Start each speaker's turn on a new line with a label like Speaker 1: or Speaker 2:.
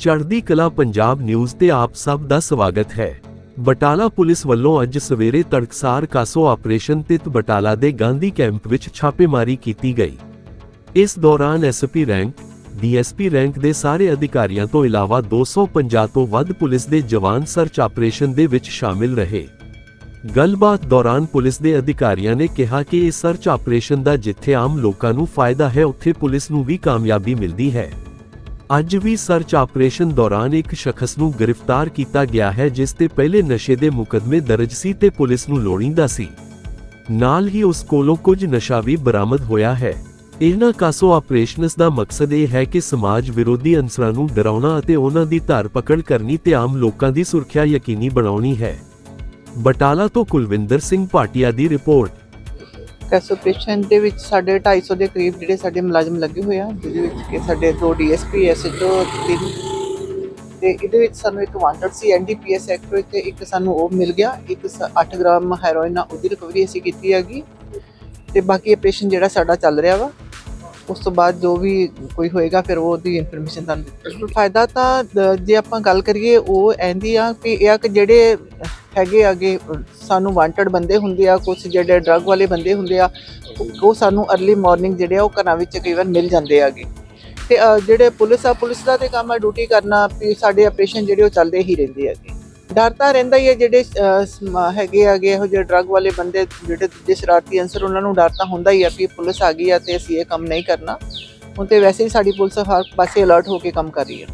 Speaker 1: ਚੜ੍ਹਦੀ ਕਲਾ ਪੰਜਾਬ ਨਿਊਜ਼ ਤੇ ਆਪ ਸਭ ਦਾ ਸਵਾਗਤ ਹੈ। ਬਟਾਲਾ ਪੁਲਿਸ ਵੱਲੋਂ ਅੱਜ ਸਵੇਰੇ ਤੜਕਸਾਰ ਕਾਸੋ ਆਪਰੇਸ਼ਨ ਤਿਤ ਬਟਾਲਾ ਦੇ ਗਾਂਧੀ ਕੈਂਪ ਵਿੱਚ ਛਾਪੇਮਾਰੀ ਕੀਤੀ ਗਈ। ਇਸ ਦੌਰਾਨ ਐਸਪੀ ਰੈਂਕ ਡੀਐਸਪੀ ਰੈਂਕ ਦੇ ਸਾਰੇ ਅਧਿਕਾਰੀਆਂ ਤੋਂ ਇਲਾਵਾ 250 ਤੋਂ ਵੱਧ ਪੁਲਿਸ ਦੇ ਜਵਾਨ ਸਰਚ ਆਪਰੇਸ਼ਨ ਦੇ ਵਿੱਚ ਸ਼ਾਮਿਲ ਰਹੇ। ਗੱਲਬਾਤ ਦੌਰਾਨ ਪੁਲਿਸ ਦੇ ਅਧਿਕਾਰੀਆਂ ਨੇ ਕਿਹਾ ਕਿ ਇਸ ਸਰਚ ਆਪਰੇਸ਼ਨ ਦਾ ਜਿੱਥੇ ਆਮ ਲੋਕਾਂ ਨੂੰ ਫਾਇਦਾ ਹੈ, ਉੱਥੇ ਪੁਲਿਸ ਨੂੰ ਵੀ ਕਾਮਯਾਬੀ ਮਿਲਦੀ ਹੈ। ਅੱਜ ਵੀ ਸਰਚ ਆਪਰੇਸ਼ਨ ਦੌਰਾਨ ਇੱਕ ਸ਼ਖਸ ਨੂੰ ਗ੍ਰਿਫਤਾਰ ਕੀਤਾ ਗਿਆ ਹੈ, ਜਿਸ ਤੇ ਪਹਿਲੇ ਨਸ਼ੇ ਦੇ ਮੁਕਦਮੇ ਦਰਜ ਸੀ ਤੇ ਪੁਲਿਸ ਨੂੰ ਲੋੜੀਂਦਾ ਸੀ। ਨਾਲ ਹੀ ਉਸ ਕੋਲੋਂ ਕੁਝ ਨਸ਼ਾ ਵੀ ਬਰਾਮਦ ਹੋਇਆ ਹੈ। ਇਹਨਾਂ ਕਾਸੋ ਆਪਰੇਸ਼ਨਸ ਦਾ ਮਕਸਦ ਇਹ ਹੈ ਕਿ ਸਮਾਜ ਵਿਰੋਧੀ ਅੰਸਰਾਂ ਨੂੰ ਡਰਾਉਣਾ ਅਤੇ ਉਹਨਾਂ ਦੀ ਧਰ ਪਕੜ ਕਰਨੀ ਤੇ ਆਮ ਲੋਕਾਂ ਦੀ ਸੁਰੱਖਿਆ ਯਕੀਨੀ ਬਣਾਉਣੀ ਹੈ। ਬਟਾਲਾ ਤੋਂ ਕੁਲਵਿੰਦਰ ਸਿੰਘ ਭਾਟੀਆ ਦੀ ਰਿਪੋਰਟ।
Speaker 2: ਕੈਸ ਆਪਰੇਸ਼ਨ ਦੇ ਵਿੱਚ ਸਾਡੇ 250 ਦੇ ਕਰੀਬ ਜਿਹੜੇ ਸਾਡੇ ਮੁਲਾਜ਼ਮ ਲੱਗੇ ਹੋਏ ਆ, ਜਿਹਦੇ ਵਿੱਚ ਕਿ ਸਾਡੇ ਦੋ ਡੀਐਸਪੀ ਐਸਐਚਓ ਤਿੰਨ ਤੇ ਇਹਦੇ ਵਿੱਚ ਸਾਨੂੰ ਇੱਕ ਵਾਂਟਡ ਸੀ ਐਨਡੀਪੀਐਸ ਐਕਟ ਵਿੱਚ ਤੇ ਇੱਕ ਸਾਨੂੰ ਉਹ ਮਿਲ ਗਿਆ, ਇੱਕ 8 ਗ੍ਰਾਮ ਹੈਰੋਇਨ ਆ ਉਹਦੀ ਰਿਕਵਰੀ ਅਸੀਂ ਕੀਤੀ ਹੈਗੀ ਤੇ ਬਾਕੀ ਆਪਰੇਸ਼ਨ ਜਿਹੜਾ ਸਾਡਾ ਚੱਲ ਰਿਹਾ ਵਾ, ਉਸ ਤੋਂ ਬਾਅਦ ਜੋ ਵੀ ਕੋਈ ਹੋਏਗਾ ਫਿਰ ਉਹ ਉਹਦੀ ਇਨਫੋਰਮੇਸ਼ਨ ਤੁਹਾਨੂੰ ਦਿੱਤੀ ਫਾਇਦਾ ਤਾਂ ਜੇ ਆਪਾਂ ਗੱਲ ਕਰੀਏ ਉਹ ਐਂਦੀ ਆ ਕਿ ਇਹ ਆ ਕਿ ਜਿਹੜੇ ਹੈਗੇ ਆਗੇ ਸਾਨੂੰ ਵਾਂਟਡ ਬੰਦੇ ਹੁੰਦੇ ਆ ਕੁਝ ਜਿਹੜੇ ਡਰੱਗ ਵਾਲੇ ਬੰਦੇ ਹੁੰਦੇ ਆ ਉਹ- ਸਾਨੂੰ ਅਰਲੀ ਮਾਰਨਿੰਗ ਜਿਹੜੇ ਆ ਉਹ ਘਰਾਂ ਵਿੱਚ ਕਈ ਵਾਰ ਮਿਲ ਜਾਂਦੇ ਆਗੇ ਤੇ ਅ, ਜਿਹੜੇ ਪੁਲਿਸ ਆ ਪੁਲਿਸ ਦਾ ਤੇ ਕੰਮ ਆ ਡਿਊਟੀ ਕਰਨਾ ਵੀ ਸਾਡੇ ਆਪਰੇਸ਼ਨ ਜਿਹੜੇ ਉਹ ਚੱਲਦੇ ਹੀ ਰਹਿੰਦੇ ਆਗੇ ਡਰ ਤਾਂ ਰਹਿੰਦਾ ਹੀ ਹੈ ਜਿਹੜੇ ਅ, ਸਮ- ਹੈਗੇ ਆਗੇ ਇਹੋ ਜਿਹੇ ਡਰੱਗ ਵਾਲੇ ਬੰਦੇ ਜਿਹੜੇ ਦੂਜੇ ਸ਼ਰਾਰਤੀ ਅੰਸਰ ਉਹਨਾਂ ਨੂੰ ਡਰ ਤਾਂ ਹੁੰਦਾ ਹੀ ਆ ਵੀ ਪੁਲਿਸ ਆ ਗਈ ਆ ਤੇ ਅਸੀਂ ਇਹ ਕੰਮ ਨਹੀਂ ਕਰਨਾ। ਹੁਣ ਤੇ ਵੈਸੇ ਹੀ ਸਾਡੀ ਪੁਲਿਸ ਹਰ ਪਾਸੇ ਅਲਰਟ ਹੋ ਕੇ ਕੰਮ ਕਰ ਰਹੀ ਹੈ